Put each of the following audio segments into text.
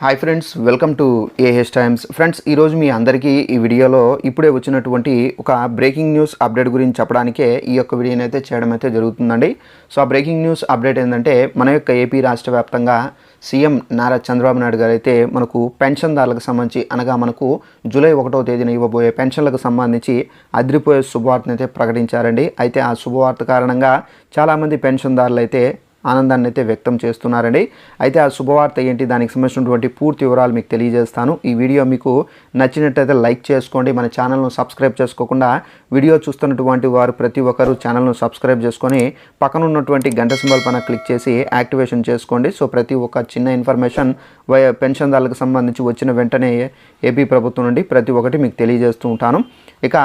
Hi friends welcome to A H Times friends ఈరోజు మీ అందరికీ ఈ వీడియోలో ఇప్పుడే వచ్చినటువంటి ఒక బ్రేకింగ్ న్యూస్ అప్డేట్ గురించి చెప్పడానికే ఈ యొక్క వీడియోని అయితే చేయడం అయితే జరుగుతుందండి. సో ఆ బ్రేకింగ్ న్యూస్ అప్డేట్ ఏంటంటే మన యొక్క ఏపీ రాష్ట్ర వ్యాప్తంగా సీఎం నారా చంద్రబాబు నాయుడు గారు అయితే మనకు పెన్షన్దారులకు సంబంధించి అనగా మనకు జూలై ఒకటో తేదీన ఇవ్వబోయే పెన్షన్లకు సంబంధించి అదిరిపోయే శుభవార్తను అయితే ప్రకటించారండి. అయితే ఆ శుభవార్త కారణంగా చాలామంది పెన్షన్దారులు అయితే ఆనందాన్ని అయితే వ్యక్తం చేస్తున్నారండి. అయితే ఆ శుభవార్త ఏంటి? దానికి సంబంధించినటువంటి పూర్తి వివరాలు మీకు తెలియజేస్తాను. ఈ వీడియో మీకు నచ్చినట్టయితే లైక్ చేసుకోండి. మన ఛానల్ను సబ్స్క్రైబ్ చేసుకోకుండా వీడియో చూస్తున్నటువంటి వారు ప్రతి ఒక్కరు ఛానల్ను సబ్స్క్రైబ్ చేసుకొని పక్కన ఉన్నటువంటి గంట సింబల్ పైన క్లిక్ చేసి యాక్టివేషన్ చేసుకోండి. సో ప్రతి ఒక్క చిన్న ఇన్ఫర్మేషన్ వయ పెన్షన్దారులకు సంబంధించి వచ్చిన వెంటనే ఏపీ ప్రభుత్వం నుండి ప్రతి ఒక్కటి మీకు తెలియజేస్తూ ఉంటాను. ఇక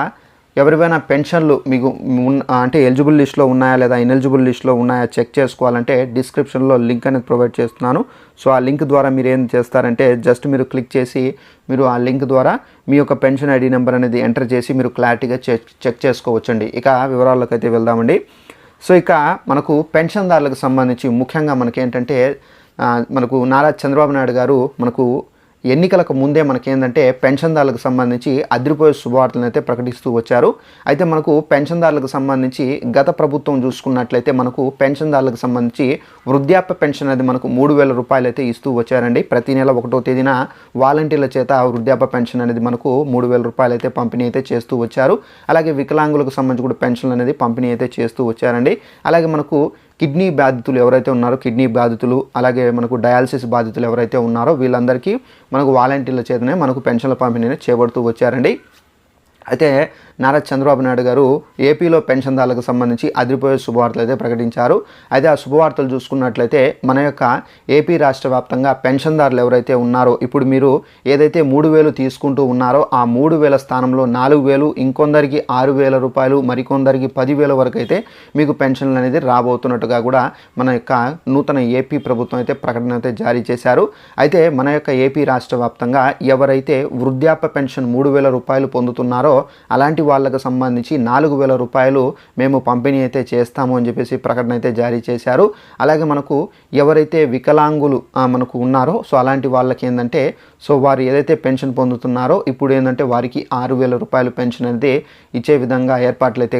ఎవరివైనా పెన్షన్లు మీకు ఉన్న అంటే ఎలిజిబుల్ లిస్ట్లో ఉన్నాయా లేదా ఇన్ఎలిజిబుల్ లిస్ట్లో ఉన్నాయా చెక్ చేసుకోవాలంటే డిస్క్రిప్షన్లో లింక్ అనేది ప్రొవైడ్ చేస్తున్నాను. సో ఆ లింక్ ద్వారా మీరు ఏం చేస్తారంటే జస్ట్ మీరు క్లిక్ చేసి మీరు ఆ లింక్ ద్వారా మీ యొక్క పెన్షన్ ఐడి నెంబర్ అనేది ఎంటర్ చేసి మీరు క్లారిటీగా చెక్ చెక్ చేసుకోవచ్చండి. ఇక వివరాల్లోకి అయితే వెళ్దామండి. సో ఇక మనకు పెన్షన్దారులకు సంబంధించి ముఖ్యంగా మనకేంటంటే ఏంటంటే మనకు నారా చంద్రబాబు నాయుడు గారు మనకు ఎన్నికలకు ముందే మనకేంటంటే పెన్షన్దారులకు సంబంధించి అదిరిపోయే శుభవార్తలను అయితే ప్రకటిస్తూ వచ్చారు. అయితే మనకు పెన్షన్దారులకు సంబంధించి గత ప్రభుత్వం చూసుకున్నట్లయితే మనకు పెన్షన్దారులకు సంబంధించి వృద్ధాప్య పెన్షన్ అనేది మనకు మూడు వేల రూపాయలు అయితే ఇస్తూ వచ్చారండి. ప్రతి నెల ఒకటో తేదీన వాలంటీర్ల చేత వృద్ధాప్య పెన్షన్ అనేది మనకు మూడు వేల రూపాయలు అయితే పంపిణీ అయితే చేస్తూ వచ్చారు. అలాగే వికలాంగులకు సంబంధించి కూడా పెన్షన్ అనేది పంపిణీ అయితే చేస్తూ వచ్చారండి. అలాగే మనకు కిడ్నీ బాధితులు ఎవరైతే ఉన్నారో కిడ్నీ బాధితులు అలాగే మనకు డయాలసిస్ బాధితులు ఎవరైతే ఉన్నారో వీళ్ళందరికీ మనకు వాలంటీర్ల చేతనే మనకు పెన్షన్ల పంపిణీ చేపడుతూ వచ్చారండి. అయితే నారా చంద్రబాబు నాయుడు గారు ఏపీలో పెన్షన్దారులకు సంబంధించి అదిరిపోయే శుభవార్తలు అయితే ప్రకటించారు. అయితే ఆ శుభవార్తలు చూసుకున్నట్లయితే మన యొక్క ఏపీ రాష్ట్ర వ్యాప్తంగా పెన్షన్దారులు ఎవరైతే ఉన్నారో ఇప్పుడు మీరు ఏదైతే మూడు వేలు తీసుకుంటూ ఉన్నారో ఆ మూడు వేల స్థానంలో నాలుగు వేలు ఇంకొందరికి ఆరు వేల రూపాయలు మరికొందరికి పదివేల వరకు అయితే మీకు పెన్షన్లు అనేది రాబోతున్నట్టుగా కూడా మన యొక్క నూతన ఏపీ ప్రభుత్వం అయితే ప్రకటన అయితే జారీ చేశారు. అయితే మన యొక్క ఏపీ రాష్ట్ర వ్యాప్తంగా ఎవరైతే వృద్ధాప్య పెన్షన్ మూడు వేల రూపాయలు పొందుతున్నారో అలాంటి వాళ్ళకు సంబంధించి నాలుగు వేల రూపాయలు మేము పంపిణీ అయితే చేస్తాము అని చెప్పేసి ప్రకటన అయితే జారీ చేశారు. అలాగే మనకు ఎవరైతే వికలాంగులు మనకు ఉన్నారో సో అలాంటి వాళ్ళకి ఏంటంటే సో వారు ఏదైతే పెన్షన్ పొందుతున్నారో ఇప్పుడు ఏంటంటే వారికి ఆరు వేల రూపాయలు పెన్షన్ అనేది ఇచ్చే విధంగా ఏర్పాట్లు అయితే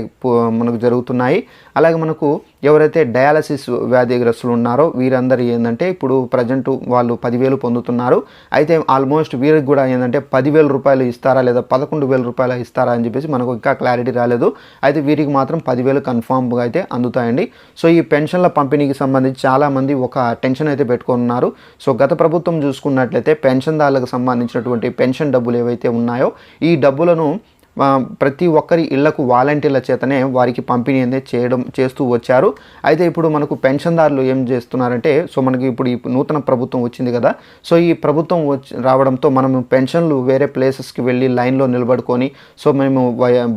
మనకు జరుగుతున్నాయి. అలాగే మనకు ఎవరైతే డయాలసిస్ వ్యాధిగ్రస్తులు ఉన్నారో వీరందరూ ఏంటంటే ఇప్పుడు ప్రజెంట్ వాళ్ళు పదివేలు పొందుతున్నారు. అయితే ఆల్మోస్ట్ వీరికి కూడా ఏంటంటే పదివేల రూపాయలు ఇస్తారా లేదా పదకొండు వేల రూపాయలు ఇస్తారా అని చెప్పేసి మనకు ఇంకా క్లారిటీ రాలేదు. అయితే వీరికి మాత్రం పదివేలు కన్ఫామ్గా అయితే అందుతాయండి. సో ఈ పెన్షన్ల పంపిణీకి సంబంధించి చాలామంది ఒక టెన్షన్ అయితే పెట్టుకున్నారు సో గత ప్రభుత్వం చూసుకున్నట్లయితే పెన్షన్ పెన్షన్దారులకు సంబంధించినటువంటి పెన్షన్ డబ్బులు ఏవైతే ఉన్నాయో ఈ డబ్బులను ప్రతి ఒక్కరి ఇళ్ళకు వాలంటీర్ల చేతనే వారికి పంపిణీ అనేది చేయడం చేస్తూ వచ్చారు. అయితే ఇప్పుడు మనకు పెన్షన్దారులు ఏం చేస్తున్నారంటే సో మనకి ఇప్పుడు ఈ నూతన ప్రభుత్వం వచ్చింది కదా సో ఈ ప్రభుత్వం వచ్చి రావడంతో మనం పెన్షన్లు వేరే ప్లేసెస్కి వెళ్ళి లైన్లో నిలబడుకొని సో మేము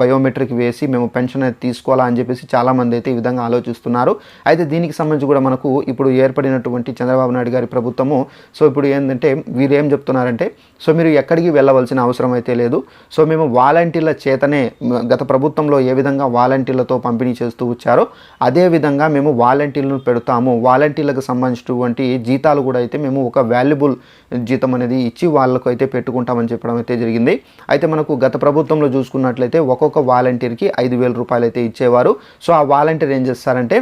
బయోమెట్రిక్ వేసి మేము పెన్షన్ అనేది తీసుకోవాలా అని చెప్పేసి చాలామంది అయితే ఈ విధంగా ఆలోచిస్తున్నారు. అయితే దీనికి సంబంధించి కూడా మనకు ఇప్పుడు ఏర్పడినటువంటి చంద్రబాబు నాయుడు గారి ప్రభుత్వము సో ఇప్పుడు ఏంటంటే వీరు ఏం చెప్తున్నారంటే సో మీరు ఎక్కడికి వెళ్ళవలసిన అవసరం అయితే లేదు. సో మేము వాలంటీర్ల చేతనే గత ప్రభుత్వంలో ఏ విధంగా వాలంటీర్లతో పంపిణీ చేస్తూ వచ్చారో అదే విధంగా మేము వాలంటీర్లను పెడతాము. వాలంటీర్లకు సంబంధించినటువంటి జీతాలు కూడా అయితే మేము ఒక వాల్యుబుల్ జీతం అనేది ఇచ్చి వాళ్ళకు అయితే పెట్టుకుంటామని చెప్పడం అయితే జరిగింది. అయితే మనకు గత ప్రభుత్వంలో చూసుకున్నట్లయితే ఒక్కొక్క వాలంటీర్కి ఐదు వేల రూపాయలు అయితే ఇచ్చేవారు. సో ఆ వాలంటీర్ ఏం చేస్తారంటే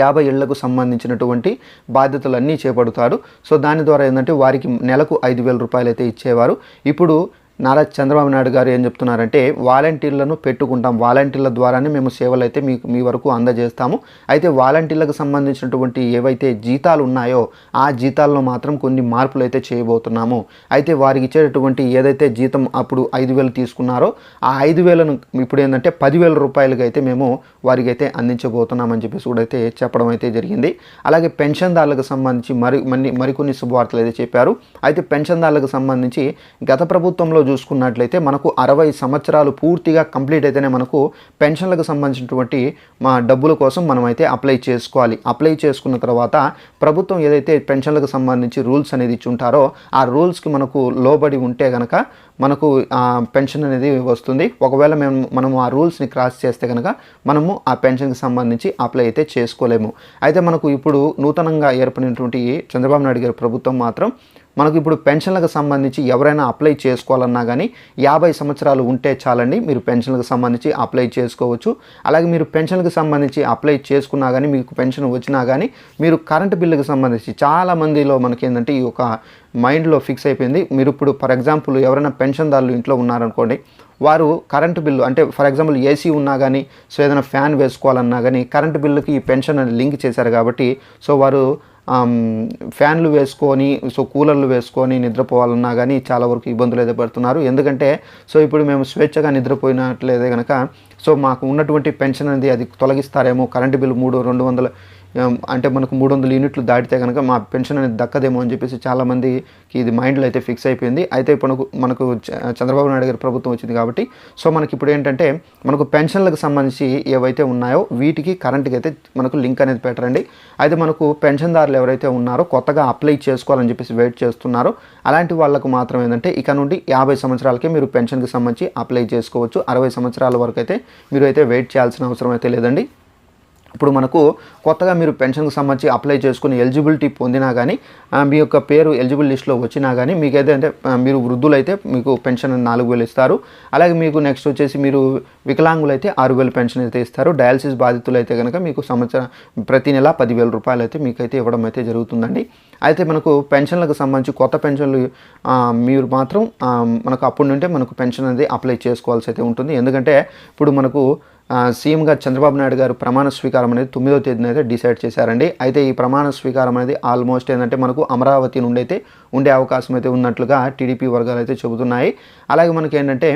యాభై ఏళ్ళకు సంబంధించినటువంటి బాధ్యతలన్నీ చేపడతాడు సో దాని ద్వారా ఏంటంటే వారికి నెలకు ఐదు వేల రూపాయలు అయితే ఇచ్చేవారు. ఇప్పుడు నారా చంద్రబాబు నాయుడు గారు ఏం చెప్తున్నారంటే వాలంటీర్లను పెట్టుకుంటాం. వాలంటీర్ల ద్వారానే మేము సేవలు అయితే మీకు మీ వరకు అందజేస్తాము. అయితే వాలంటీర్లకు సంబంధించినటువంటి ఏవైతే జీతాలు ఉన్నాయో ఆ జీతాల్లో మాత్రం కొన్ని మార్పులు అయితే చేయబోతున్నాము. అయితే వారికి ఇచ్చేటటువంటి ఏదైతే జీతం అప్పుడు ఐదు వేలు తీసుకున్నారో ఆ ఐదు వేలను ఇప్పుడు ఏంటంటే పదివేల రూపాయలకి అయితే మేము వారికి అయితే అందించబోతున్నామని చెప్పేసి కూడా అయితే చెప్పడం అయితే జరిగింది. అలాగే పెన్షన్దారులకు సంబంధించి మరి మరి మరికొన్ని శుభవార్తలు అయితే చెప్పారు. అయితే పెన్షన్దారులకు సంబంధించి గత ప్రభుత్వంలో చూసుకున్నట్లయితే మనకు అరవై సంవత్సరాలు పూర్తిగా కంప్లీట్ అయితేనే మనకు పెన్షన్లకు సంబంధించినటువంటి మా డబ్బుల కోసం మనం అయితే అప్లై చేసుకోవాలి. అప్లై చేసుకున్న తర్వాత ప్రభుత్వం ఏదైతే పెన్షన్లకు సంబంధించి రూల్స్ అనేది ఇచ్చి ఉంటారో ఆ రూల్స్కి మనకు లోబడి ఉంటే కనుక మనకు పెన్షన్ అనేది వస్తుంది. ఒకవేళ మేము మనము ఆ రూల్స్ని క్రాస్ చేస్తే కనుక మనము ఆ పెన్షన్కి సంబంధించి అప్లై అయితే చేసుకోలేము. అయితే మనకు ఇప్పుడు నూతనంగా ఏర్పడినటువంటి చంద్రబాబు నాయుడు గారి ప్రభుత్వం మాత్రం మనకు ఇప్పుడు పెన్షన్లకు సంబంధించి ఎవరైనా అప్లై చేసుకోవాలన్నా కానీ యాభై సంవత్సరాలు ఉంటే చాలండి మీరు పెన్షన్లకు సంబంధించి అప్లై చేసుకోవచ్చు. అలాగే మీరు పెన్షన్లకు సంబంధించి అప్లై చేసుకున్నా కానీ మీకు పెన్షన్ వచ్చినా కానీ మీరు కరెంటు బిల్లుకి సంబంధించి చాలా మందిలో మనకి ఏంటంటే ఈ యొక్క మైండ్లో ఫిక్స్ అయిపోయింది. మీరు ఇప్పుడు ఫర్ ఎగ్జాంపుల్ ఎవరైనా పెన్షన్ పెన్షన్దారులు ఇంట్లో ఉన్నారనుకోండి వారు కరెంటు బిల్లు అంటే ఫర్ ఎగ్జాంపుల్ ఏసీ ఉన్నా కానీ సో ఏదైనా ఫ్యాన్ వేసుకోవాలన్నా కానీ కరెంటు బిల్లుకి ఈ పెన్షన్ అని లింక్ చేశారు కాబట్టి సో వారు ఫ్యాన్లు వేసుకొని సో కూలర్లు వేసుకొని నిద్రపోవాలన్నా కానీ చాలా వరకు ఇబ్బందులు అయితే పడుతున్నారు. ఎందుకంటే సో ఇప్పుడు మేము స్వేచ్ఛగా నిద్రపోయినట్లయితే కనుక సో మాకు ఉన్నటువంటి పెన్షన్ అనేది అది తొలగిస్తారేమో కరెంటు బిల్లు మూడు రెండు వందల Um, అంటే మనకు మూడు వందల యూనిట్లు దాటితే కనుక మా పెన్షన్ అనేది దక్కదేమో అని చెప్పేసి చాలామందికి ఇది మైండ్లో అయితే ఫిక్స్ అయిపోయింది. అయితే ఇప్పుడు మనకు మనకు చ- చంద్రబాబు నాయుడు గారి ప్రభుత్వం వచ్చింది కాబట్టి సో మనకి ఇప్పుడు ఏంటంటే మనకు పెన్షన్లకు సంబంధించి ఏవైతే ఉన్నాయో వీటికి కరెంట్కి అయితే మనకు లింక్ అనేది పెట్టరండి. అయితే మనకు పెన్షన్దారులు ఎవరైతే ఉన్నారో కొత్తగా అప్లై చేసుకోవాలని చెప్పేసి వెయిట్ చేస్తున్నారో. అలాంటి వాళ్ళకు మాత్రం ఏంటంటే ఇక నుండి యాభై సంవత్సరాలకే మీరు పెన్షన్కి సంబంధించి అప్లై చేసుకోవచ్చు. అరవై సంవత్సరాల వరకు అయితే మీరు అయితే వెయిట్ చేయాల్సిన అవసరం అయితే లేదండి. ఇప్పుడు మనకు కొత్తగా మీరు పెన్షన్కి సంబంధించి అప్లై చేసుకుని ఎలిజిబిలిటీ పొందినా కానీ మీ యొక్క పేరు ఎలిజిబుల్ లిస్ట్లో వచ్చినా కానీ మీకైతే అంటే మీరు వృద్ధులైతే మీకు పెన్షన్ నాలుగు వేలు ఇస్తారు. అలాగే మీకు నెక్స్ట్ వచ్చేసి మీరు వికలాంగులైతే ఆరు వేలు పెన్షన్ అయితే ఇస్తారు. డయాలసిస్ బాధితులు అయితే కనుక మీకు సంవత్సరం ప్రతి నెల పదివేల రూపాయలు అయితే మీకైతే ఇవ్వడం అయితే జరుగుతుందండి. అయితే మనకు పెన్షన్లకు సంబంధించి కొత్త పెన్షన్లు మీరు మాత్రం మనకు అప్పటి నుండే మనకు పెన్షన్ అనేది అప్లై చేసుకోవాల్సి అయితే ఉంటుంది. ఎందుకంటే ఇప్పుడు మనకు సీఎంగా చంద్రబాబు నాయుడు గారు ప్రమాణ స్వీకారం అనేది తొమ్మిదో తేదీన అయితే డిసైడ్ చేశారండి. అయితే ఈ ప్రమాణ స్వీకారం అనేది ఆల్మోస్ట్ ఏంటంటే మనకు అమరావతి నుండి అయితే ఉండే అవకాశం అయితే ఉన్నట్లుగా టీడీపీ వర్గాలు అయితే చెబుతున్నాయి. అలాగే మనకి ఏంటంటే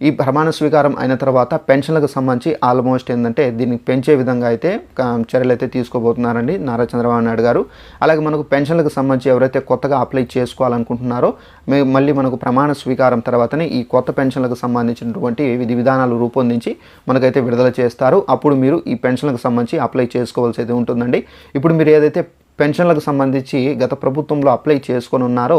ఈ ప్రమాణ స్వీకారం అయిన తర్వాత పెన్షన్లకు సంబంధించి ఆల్మోస్ట్ ఏంటంటే దీన్ని పెంచే విధంగా అయితే చర్యలు అయితే తీసుకోబోతున్నారండి నారా చంద్రబాబు నాయుడు గారు. అలాగే మనకు పెన్షన్లకు సంబంధించి ఎవరైతే కొత్తగా అప్లై చేసుకోవాలనుకుంటున్నారో మే మళ్ళీ మనకు ప్రమాణ స్వీకారం తర్వాతనే ఈ కొత్త పెన్షన్లకు సంబంధించినటువంటి విధి విధానాలు రూపొందించి మనకైతే విడుదల చేస్తారు. అప్పుడు మీరు ఈ పెన్షన్లకు సంబంధించి అప్లై చేసుకోవాల్సి అయితే ఉంటుందండి. ఇప్పుడు మీరు ఏదైతే పెన్షన్లకు సంబంధించి గత ప్రభుత్వంలో అప్లై చేసుకొని ఉన్నారో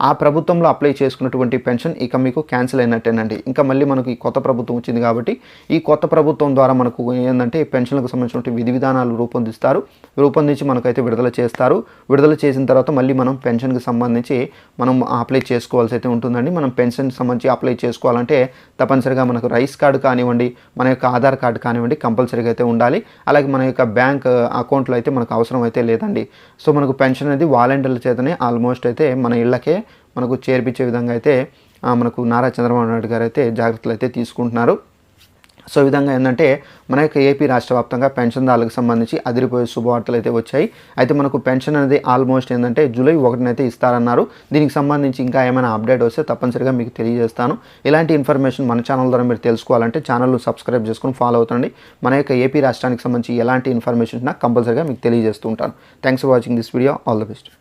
ఆ ప్రభుత్వంలో అప్లై చేసుకున్నటువంటి పెన్షన్ ఇక మీకు క్యాన్సిల్ అయినట్టేనండి. ఇంకా మళ్ళీ మనకు ఈ కొత్త ప్రభుత్వం వచ్చింది కాబట్టి ఈ కొత్త ప్రభుత్వం ద్వారా మనకు ఏంటంటే పెన్షన్లకు సంబంధించినటువంటి విధి విధానాలు రూపొందిస్తారు. రూపొందించి మనకైతే విడుదల చేస్తారు. విడుదల చేసిన తర్వాత మళ్ళీ మనం పెన్షన్కి సంబంధించి మనం అప్లై చేసుకోవాల్సి అయితే ఉంటుందండి. మనం పెన్షన్కి సంబంధించి అప్లై చేసుకోవాలంటే తప్పనిసరిగా మనకు రైస్ కార్డు కానివ్వండి మన యొక్క ఆధార్ కార్డు కానివ్వండి కంపల్సరీగా అయితే ఉండాలి. అలాగే మన యొక్క బ్యాంక్ అకౌంట్లో అయితే మనకు అవసరం అయితే లేదండి. సో మనకు పెన్షన్ అనేది వాలంటీర్ల చేతనే ఆల్మోస్ట్ అయితే మన ఇళ్ళకే మనకు చేర్పించే విధంగా అయితే మనకు నారా చంద్రబాబు నాయుడు గారు అయితే జాగ్రత్తలు అయితే తీసుకుంటున్నారు. సో ఈ విధంగా ఏంటంటే మన యొక్క ఏపీ రాష్ట్ర వ్యాప్తంగా పెన్షన్దారులకు సంబంధించి అదిరిపోయే శుభవార్తలు అయితే వచ్చాయి. అయితే మనకు పెన్షన్ అనేది ఆల్మోస్ట్ ఏంటంటే జూలై ఒకటినైతే ఇస్తారన్నారు. దీనికి సంబంధించి ఇంకా ఏమైనా అప్డేట్ వస్తే తప్పనిసరిగా మీకు తెలియజేస్తాను. ఇలాంటి ఇన్ఫర్మేషన్ మన ఛానల్ ద్వారా మీరు తెలుసుకోవాలంటే ఛానల్ను సబ్స్క్రైబ్ చేసుకుని ఫాలో అవుతండి. మన యొక్క ఏపీ రాష్ట్రానికి సంబంధించి ఎలాంటి ఇన్ఫర్మేషన్ కంపల్సరీగా మీకు తెలియజేస్తూ ఉంటాను. Thanks for watching this video. All the best.